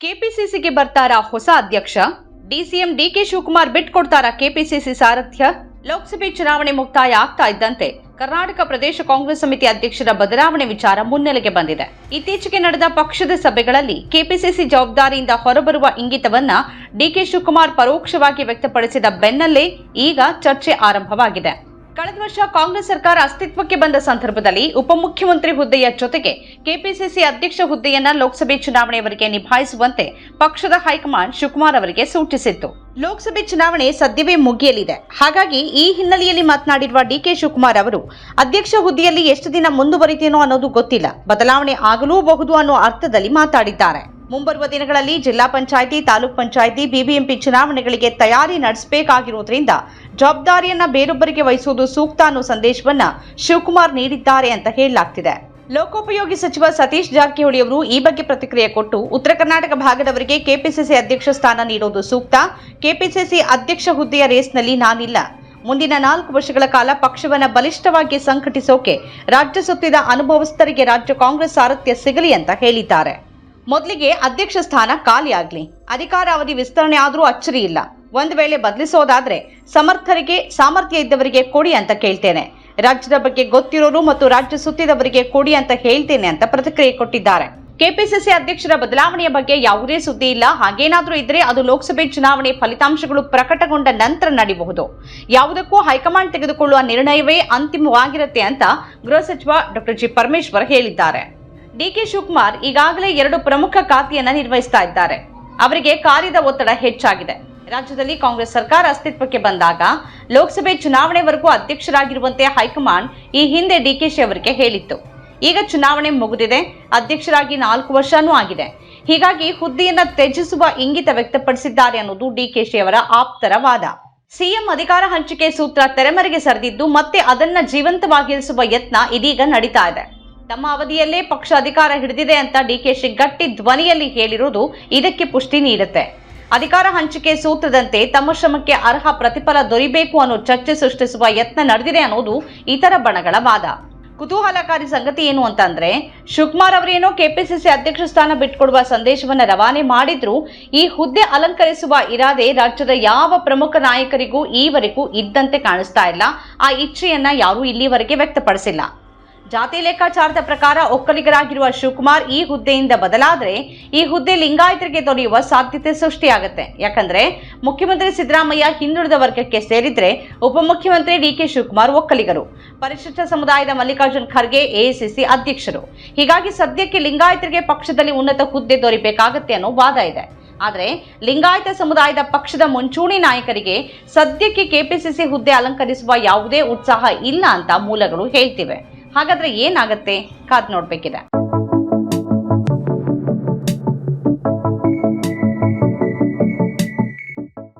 ಕೆಪಿಸಿಸಿಗೆ ಬರ್ತಾರಾ ಹೊಸ ಅಧ್ಯಕ್ಷ? ಡಿಸಿಎಂ ಡಿಕೆ ಶಿವಕುಮಾರ್ ಬಿಟ್ಕೊಡ್ತಾರ ಕೆಪಿಸಿಸಿ ಸಾರಥ್ಯ? ಲೋಕಸಭೆ ಚುನಾವಣೆ ಮುಕ್ತಾಯ ಆಗ್ತಾ ಇದ್ದಂತೆ ಕರ್ನಾಟಕ ಪ್ರದೇಶ ಕಾಂಗ್ರೆಸ್ ಸಮಿತಿ ಅಧ್ಯಕ್ಷರ ಬದಲಾವಣೆ ವಿಚಾರ ಮುನ್ನೆಲೆಗೆ ಬಂದಿದೆ. ಇತ್ತೀಚೆಗೆ ನಡೆದ ಪಕ್ಷದ ಸಭೆಗಳಲ್ಲಿ ಕೆಪಿಸಿಸಿ ಜವಾಬ್ದಾರಿಯಿಂದ ಹೊರಬರುವ ಇಂಗಿತವನ್ನ ಡಿಕೆ ಶಿವಕುಮಾರ್ ಪರೋಕ್ಷವಾಗಿ ವ್ಯಕ್ತಪಡಿಸಿದ ಬೆನ್ನಲ್ಲೇ ಈಗ ಚರ್ಚೆ ಆರಂಭವಾಗಿದೆ. ಕಳೆದ ವರ್ಷ ಕಾಂಗ್ರೆಸ್ ಸರ್ಕಾರ ಅಸ್ತಿತ್ವಕ್ಕೆ ಬಂದ ಸಂದರ್ಭದಲ್ಲಿ ಉಪಮುಖ್ಯಮಂತ್ರಿ ಹುದ್ದೆಯ ಜೊತೆಗೆ ಕೆಪಿಸಿಸಿ ಅಧ್ಯಕ್ಷ ಹುದ್ದೆಯನ್ನ ಲೋಕಸಭೆ ಚುನಾವಣೆಯವರೆಗೆ ನಿಭಾಯಿಸುವಂತೆ ಪಕ್ಷದ ಹೈಕಮಾಂಡ್ ಶಿವಕುಮಾರ್ ಅವರಿಗೆ ಸೂಚಿಸಿತ್ತು. ಲೋಕಸಭೆ ಚುನಾವಣೆ ಸದ್ಯವೇ ಮುಗಿಯಲಿದೆ. ಹಾಗಾಗಿ ಈ ಹಿನ್ನೆಲೆಯಲ್ಲಿ ಮಾತನಾಡಿರುವ ಡಿಕೆ ಶಿವಕುಮಾರ್ ಅವರು, ಅಧ್ಯಕ್ಷ ಹುದ್ದೆಯಲ್ಲಿ ಎಷ್ಟು ದಿನ ಮುಂದುವರಿತೇನೋ ಅನ್ನೋದು ಗೊತ್ತಿಲ್ಲ. ಬದಲಾವಣೆ ಆಗಲೂಬಹುದು ಅನ್ನೋ ಅರ್ಥದಲ್ಲಿ ಮಾತಾಡಿದ್ದಾರೆ. ಮುಂಬರುವ ದಿನಗಳಲ್ಲಿ ಜಿಲ್ಲಾ ಪಂಚಾಯಿತಿ, ತಾಲೂಕ್ ಪಂಚಾಯಿತಿ, ಬಿಬಿಎಂಪಿ ಚುನಾವಣೆಗಳಿಗೆ ತಯಾರಿ ನಡೆಸಬೇಕಾಗಿರುವುದರಿಂದ ಜವಾಬ್ದಾರಿಯನ್ನ ಬೇರೊಬ್ಬರಿಗೆ ವಹಿಸುವುದು ಸೂಕ್ತ ಅನ್ನೋ ಸಂದೇಶವನ್ನ ಶಿವಕುಮಾರ್ ನೀಡಿದ್ದಾರೆ ಅಂತ ಹೇಳಲಾಗ್ತಿದೆ. ಲೋಕೋಪಯೋಗಿ ಸಚಿವ ಸತೀಶ್ ಜಾರಕಿಹೊಳಿ ಅವರು ಈ ಬಗ್ಗೆ ಪ್ರತಿಕ್ರಿಯೆ ಕೊಟ್ಟು ಉತ್ತರ ಕರ್ನಾಟಕ ಭಾಗದವರಿಗೆ ಕೆಪಿಸಿಸಿ ಅಧ್ಯಕ್ಷ ಸ್ಥಾನ ನೀಡೋದು ಸೂಕ್ತ. ಕೆಪಿಸಿಸಿ ಅಧ್ಯಕ್ಷ ಹುದ್ದೆಯ ರೇಸ್ನಲ್ಲಿ ನಾನಿಲ್ಲ. ಮುಂದಿನ ನಾಲ್ಕು ವರ್ಷಗಳ ಕಾಲ ಪಕ್ಷವನ್ನ ಬಲಿಷ್ಠವಾಗಿ ಸಂಘಟಿಸೋಕೆ ರಾಜ್ಯ ಸುತ್ತಿದ ಅನುಭವಸ್ಥರಿಗೆ ರಾಜ್ಯ ಕಾಂಗ್ರೆಸ್ ಸಾರಥ್ಯ ಸಿಗಲಿ ಅಂತ ಹೇಳಿದ್ದಾರೆ. ಮೊದಲಿಗೆ ಅಧ್ಯಕ್ಷ ಸ್ಥಾನ ಖಾಲಿಯಾಗ್ಲಿ ಅಧಿಕಾರ ಅವಧಿ ವಿಸ್ತರಣೆ ಆದರೂ ಅಚ್ಚರಿ ಇಲ್ಲ. ಒಂದು ವೇಳೆ ಬದಲಿಸೋದಾದ್ರೆ ಸಮರ್ಥರಿಗೆ ಸಾಮರ್ಥ್ಯ ಇದ್ದವರಿಗೆ ಕೊಡಿ ಅಂತ ಕೇಳ್ತೇನೆ. ರಾಜ್ಯದ ಬಗ್ಗೆ ಗೊತ್ತಿರೋರು ಮತ್ತು ರಾಜ್ಯ ಸುತ್ತಿದವರಿಗೆ ಕೊಡಿ ಅಂತ ಹೇಳ್ತೇನೆ ಅಂತ ಪ್ರತಿಕ್ರಿಯೆ ಕೊಟ್ಟಿದ್ದಾರೆ. ಕೆಪಿಸಿಸಿ ಅಧ್ಯಕ್ಷರ ಬದಲಾವಣೆಯ ಬಗ್ಗೆ ಯಾವುದೇ ಸುದ್ದಿ ಇಲ್ಲ. ಹಾಗೇನಾದರೂ ಇದ್ರೆ ಅದು ಲೋಕಸಭೆ ಚುನಾವಣೆ ಫಲಿತಾಂಶಗಳು ಪ್ರಕಟಗೊಂಡ ನಂತರ ನಡೆಯಬಹುದು ಯಾವುದಕ್ಕೂ ಹೈಕಮಾಂಡ್ ತೆಗೆದುಕೊಳ್ಳುವ ನಿರ್ಣಯವೇ ಅಂತಿಮವಾಗಿರುತ್ತೆ ಅಂತ ಗೃಹ ಸಚಿವ ಡಾಕ್ಟರ್ ಜಿ ಪರಮೇಶ್ವರ್ ಹೇಳಿದ್ದಾರೆ. ಡಿಕೆ ಶಿವಕುಮಾರ್ ಈಗಾಗಲೇ ಎರಡು ಪ್ರಮುಖ ಖಾತೆಯನ್ನ ನಿರ್ವಹಿಸ್ತಾ ಇದ್ದಾರೆ. ಅವರಿಗೆ ಕಾರ್ಯದ ಒತ್ತಡ ಹೆಚ್ಚಾಗಿದೆ. ರಾಜ್ಯದಲ್ಲಿ ಕಾಂಗ್ರೆಸ್ ಸರ್ಕಾರ ಅಸ್ತಿತ್ವಕ್ಕೆ ಬಂದಾಗ ಲೋಕಸಭೆ ಚುನಾವಣೆವರೆಗೂ ಅಧ್ಯಕ್ಷರಾಗಿರುವಂತೆ ಹೈಕಮಾಂಡ್ ಈ ಹಿಂದೆ ಡಿಕೆಶಿ ಅವರಿಗೆ ಹೇಳಿತ್ತು. ಈಗ ಚುನಾವಣೆ ಮುಗಿದಿದೆ, ಅಧ್ಯಕ್ಷರಾಗಿ ನಾಲ್ಕು ವರ್ಷನೂ ಆಗಿದೆ. ಹೀಗಾಗಿ ಹುದ್ದೆಯನ್ನ ತ್ಯಜಿಸುವ ಇಂಗಿತ ವ್ಯಕ್ತಪಡಿಸಿದ್ದಾರೆ ಅನ್ನೋದು ಡಿಕೆಶಿ ಅವರ ಆಪ್ತರ ವಾದ. ಸಿಎಂ ಅಧಿಕಾರ ಹಂಚಿಕೆ ಸೂತ್ರ ತೆರೆಮರೆಗೆ ಸರಿದಿದ್ದು ಮತ್ತೆ ಅದನ್ನ ಜೀವಂತವಾಗಿರಿಸುವ ಯತ್ನ ಇದೀಗ ನಡೀತಾ ಇದೆ. ತಮ್ಮ ಅವಧಿಯಲ್ಲೇ ಪಕ್ಷ ಅಧಿಕಾರ ಹಿಡಿದಿದೆ ಅಂತ ಡಿಕೆಶಿ ಗಟ್ಟಿ ಧ್ವನಿಯಲ್ಲಿ ಹೇಳಿರುವುದು ಇದಕ್ಕೆ ಪುಷ್ಟಿ ನೀಡುತ್ತೆ. ಅಧಿಕಾರ ಹಂಚಿಕೆ ಸೂತ್ರದಂತೆ ತಮ್ಮ ಶ್ರಮಕ್ಕೆ ಅರ್ಹ ಪ್ರತಿಫಲ ದೊರೆಯಬೇಕು ಅನ್ನೋ ಚರ್ಚೆ ಸೃಷ್ಟಿಸುವ ಯತ್ನ ನಡೆದಿದೆ ಅನ್ನೋದು ಇತರ ಬಣಗಳ ವಾದ. ಕುತೂಹಲಕಾರಿ ಸಂಗತಿ ಏನು ಅಂತಂದ್ರೆ, ಶಿವಕುಮಾರ್ ಅವರೇನೋ ಕೆಪಿಸಿಸಿ ಅಧ್ಯಕ್ಷ ಸ್ಥಾನ ಬಿಟ್ಕೊಡುವ ಸಂದೇಶವನ್ನು ರವಾನೆ ಮಾಡಿದ್ರು. ಈ ಹುದ್ದೆ ಅಲಂಕರಿಸುವ ಇರಾದೆ ರಾಜ್ಯದ ಯಾವ ಪ್ರಮುಖ ನಾಯಕರಿಗೂ ಈವರೆಗೂ ಇದ್ದಂತೆ ಕಾಣಿಸ್ತಾ ಇಲ್ಲ. ಆ ಇಚ್ಛೆಯನ್ನ ಯಾರೂ ಇಲ್ಲಿವರೆಗೆ ವ್ಯಕ್ತಪಡಿಸಿಲ್ಲ. ಜಾತಿ ಲೆಕ್ಕಾಚಾರದ ಪ್ರಕಾರ ಒಕ್ಕಲಿಗರಾಗಿರುವ ಶಿವಕುಮಾರ್ ಈ ಹುದ್ದೆಯಿಂದ ಬದಲಾದರೆ ಈ ಹುದ್ದೆ ಲಿಂಗಾಯತರಿಗೆ ದೊರೆಯುವ ಸಾಧ್ಯತೆ ಸೃಷ್ಟಿಯಾಗುತ್ತೆ. ಯಾಕಂದ್ರೆ ಮುಖ್ಯಮಂತ್ರಿ ಸಿದ್ದರಾಮಯ್ಯ ಹಿಂದುಳಿದ ವರ್ಗಕ್ಕೆ ಸೇರಿದ್ರೆ ಉಪಮುಖ್ಯಮಂತ್ರಿ ಡಿಕೆ ಶಿವಕುಮಾರ್ ಒಕ್ಕಲಿಗರು. ಪರಿಶಿಷ್ಟ ಸಮುದಾಯದ ಮಲ್ಲಿಕಾರ್ಜುನ್ ಖರ್ಗೆ ಎಐಸಿಸಿ ಅಧ್ಯಕ್ಷರು. ಹೀಗಾಗಿ ಸದ್ಯಕ್ಕೆ ಲಿಂಗಾಯತರಿಗೆ ಪಕ್ಷದಲ್ಲಿ ಉನ್ನತ ಹುದ್ದೆ ದೊರೆಯಬೇಕಾಗತ್ತೆ ಅನ್ನೋ ವಾದ ಇದೆ. ಆದರೆ ಲಿಂಗಾಯತ ಸಮುದಾಯದ ಪಕ್ಷದ ಮುಂಚೂಣಿ ನಾಯಕರಿಗೆ ಸದ್ಯಕ್ಕೆ ಕೆಪಿಸಿಸಿ ಹುದ್ದೆ ಅಲಂಕರಿಸುವ ಯಾವುದೇ ಉತ್ಸಾಹ ಇಲ್ಲ ಅಂತ ಮೂಲಗಳು ಹೇಳ್ತಿವೆ. ಹಾಗಾದ್ರೆ ಏನಾಗುತ್ತೆ? ಕಾದ್ ನೋಡ್ಬೇಕಿದೆ.